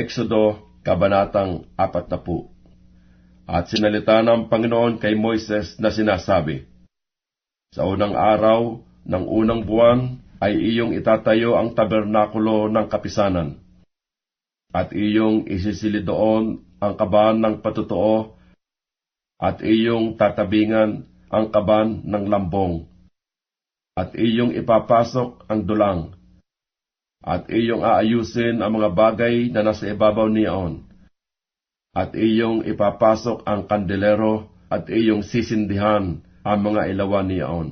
Exodo, Kabanatang 40 At sinalita ng Panginoon kay Moises na sinasabi, Sa unang araw ng unang buwan ay iyong itatayo ang tabernakulo ng kapisanan, at iyong isisilid doon ang kaban ng patutuo, at iyong tatabingan ang kaban ng lambong, at iyong ipapasok ang dulang, at iyong aayusin ang mga bagay na nasa ibabaw niyaon, at iyong ipapasok ang kandelero, at iyong sisindihan ang mga ilawan niyaon.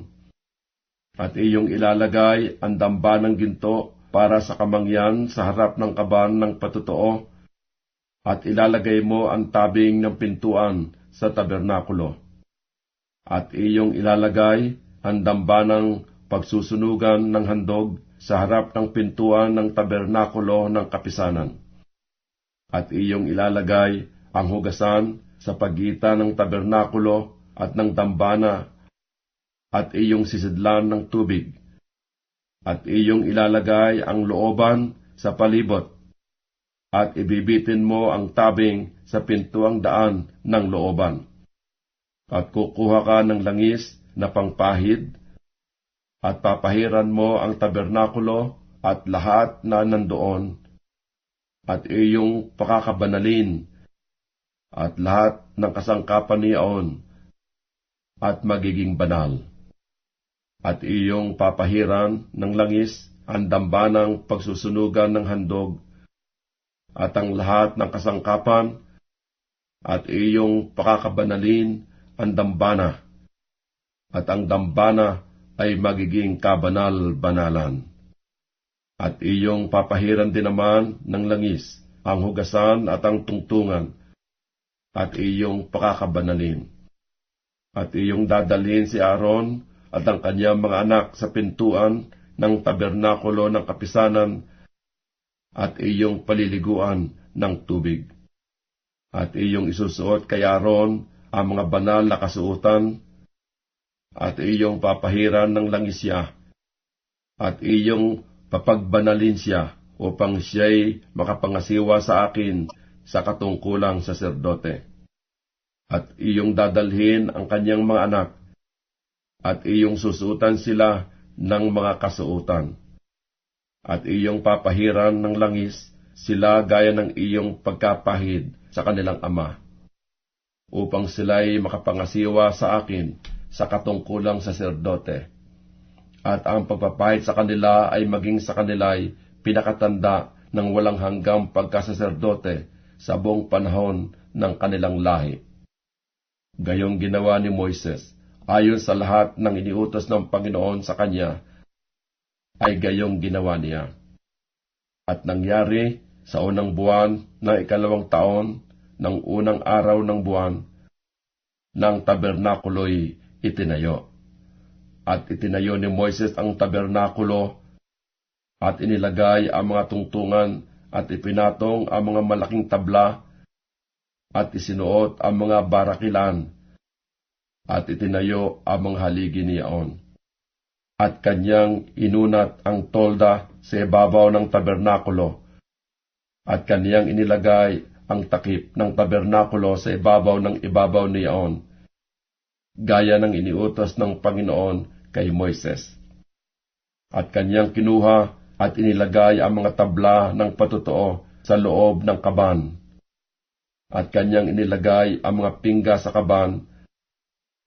At iyong ilalagay ang damba ng ginto para sa kamangyan sa harap ng kaban ng patutuo, at ilalagay mo ang tabing ng pintuan sa tabernakulo. At iyong ilalagay ang damba ng pagsusunugan ng handog sa harap ng pintuan ng tabernakulo ng kapisanan. At iyong ilalagay ang hugasan sa pagitan ng tabernakulo at ng dambana at iyong sisidlan ng tubig. At iyong ilalagay ang looban sa palibot at ibibitin mo ang tabing sa pintuang daan ng looban. At kukuha ka ng langis na pangpahid at papahiran mo ang tabernakulo at lahat na nandoon, at iyong pakakabanalin, at lahat ng kasangkapan niyaon, at magiging banal. At iyong papahiran ng langis ang dambanang pagsusunugan ng handog, at ang lahat ng kasangkapan, at iyong pakakabanalin ang dambana, at ang dambana ay magiging kabanal-banalan. At iyong papahiran din naman ng langis ang hugasan at ang tungtungan, at iyong pakakabanalin. At iyong dadalhin si Aaron at ang kanyang mga anak sa pintuan ng tabernakulo ng kapisanan, at iyong paliliguan ng tubig. At iyong isusuot kay Aaron ang mga banal na kasuotan at iyong papahiran ng langis siya, at iyong papagbanalin siya upang siya'y makapangasiwa sa akin sa katungkulang saserdote. At iyong dadalhin ang kanyang mga anak, at iyong susutan sila ng mga kasuutan. At iyong papahiran ng langis sila gaya ng iyong pagkapahid sa kanilang ama, upang sila'y makapangasiwa sa akin sa katungkulang saserdote. At ang pagpapahid sa kanila ay maging sa kanila'y pinakatanda ng walang hanggang pagkasaserdote sa buong panahon ng kanilang lahi. Gayong ginawa ni Moises, ayon sa lahat ng iniutos ng Panginoon sa kanya, ay gayong ginawa niya. At nangyari sa unang buwan ng ikalawang taon ng unang araw ng buwan ng tabernakulo'y itinayo. At itinayo ni Moises ang tabernakulo at inilagay ang mga tungtungan at ipinatong ang mga malaking tabla at isinuot ang mga barakilan at itinayo ang mga haligi niyaon. At kanyang inunat ang tolda sa ibabaw ng tabernakulo at kanyang inilagay ang takip ng tabernakulo sa ibabaw ng ibabaw niyaon gaya ng iniutos ng Panginoon kay Moises. At kanyang kinuha at inilagay ang mga tabla ng patutuo sa loob ng kaban. At kanyang inilagay ang mga pingga sa kaban,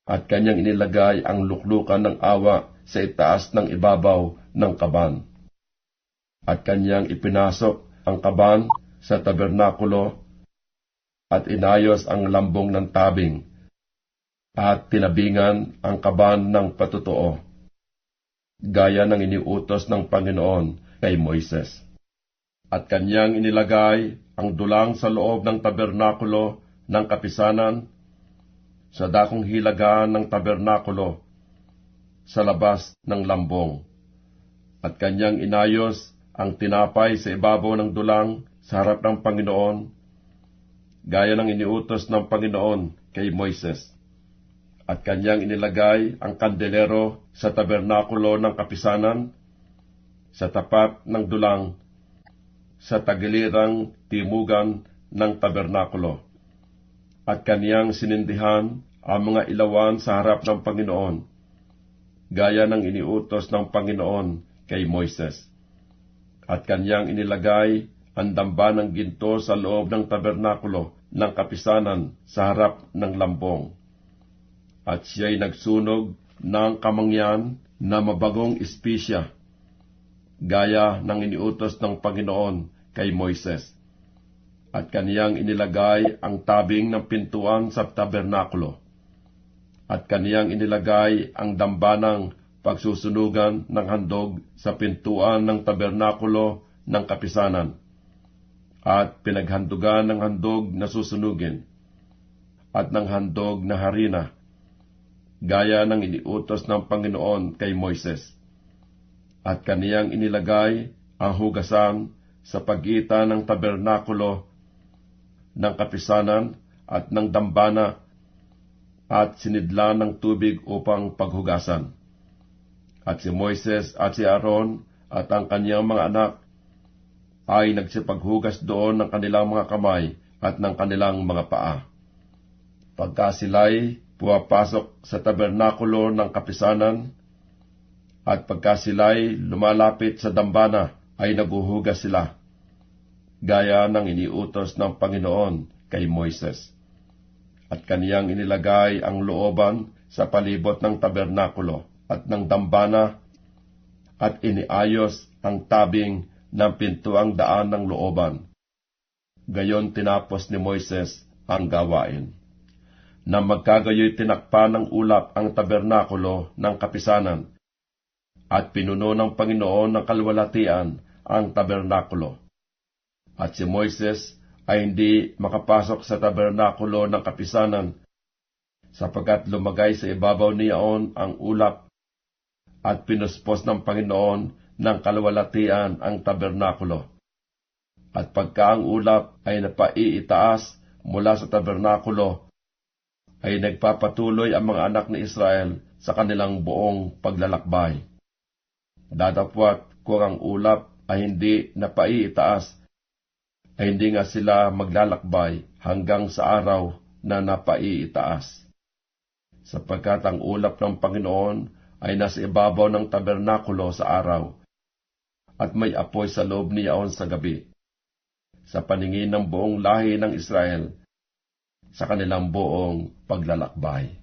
at kanyang inilagay ang luklukan ng awa sa itaas ng ibabaw ng kaban. At kanyang ipinasok ang kaban sa tabernakulo at inayos ang lambong ng tabing at tinabingan ang kaban ng patutuo, gaya ng iniutos ng Panginoon kay Moises. At kanyang inilagay ang dulang sa loob ng tabernakulo ng kapisanan, sa dakong hilagaan ng tabernakulo, sa labas ng lambong. At kanyang inayos ang tinapay sa ibabaw ng dulang sa harap ng Panginoon, gaya ng iniutos ng Panginoon kay Moises at kanyang inilagay ang kandelero sa tabernakulo ng kapisanan, sa tapat ng dulang, sa tagilirang timugan ng tabernakulo. At kaniyang sinindihan ang mga ilawan sa harap ng Panginoon, gaya ng iniutos ng Panginoon kay Moises. At kanyang inilagay ang damba ng ginto sa loob ng tabernakulo ng kapisanan sa harap ng lambong. At siya'y nagsunog ng kamangyan na mabagong espisya, gaya ng iniutos ng Panginoon kay Moises. At kaniyang inilagay ang tabing ng pintuan sa tabernakulo. At kaniyang inilagay ang dambanang pagsusunugan ng handog sa pintuan ng tabernakulo ng kapisanan. At pinaghandugan ng handog na susunugin. At ng handog na harina gaya ng iniutos ng Panginoon kay Moises. At kaniyang inilagay ang hugasan sa pagitan ng tabernakulo ng kapisanan at ng dambana at sinidla ng tubig upang paghugasan. At si Moises at si Aaron at ang kaniyang mga anak ay nagsipaghugas doon ng kanilang mga kamay at ng kanilang mga paa. Pagka sila'y pumapasok sa tabernakulo ng kapisanan, at pagka sila'y lumalapit sa dambana, ay naguhugas sila, gaya ng iniutos ng Panginoon kay Moises. At kaniyang inilagay ang looban sa palibot ng tabernakulo at ng dambana, at iniayos ang tabing ng pintuang daan ng looban. Gayon tinapos ni Moises ang gawain na magkagayoy tinakpan ng ulap ang tabernakulo ng kapisanan, at pinuno ng Panginoon ng kalwalatian ang tabernakulo. At si Moises ay hindi makapasok sa tabernakulo ng kapisanan, sapagkat lumagay sa ibabaw niyaon ang ulap, at pinuspos ng Panginoon ng kalwalatian ang tabernakulo. At pagka ang ulap ay napaiitaas mula sa tabernakulo, ay nagpapatuloy ang mga anak ni Israel sa kanilang buong paglalakbay. Dadapwat kung ang ulap ay hindi napaiitaas, ay hindi nga sila maglalakbay hanggang sa araw na napaiitaas. Sapagkat ang ulap ng Panginoon ay nasa ibabaw ng tabernakulo sa araw, at may apoy sa loob niyaon sa gabi. Sa paningin ng buong lahi ng Israel, sa kanilang buong paglalakbay.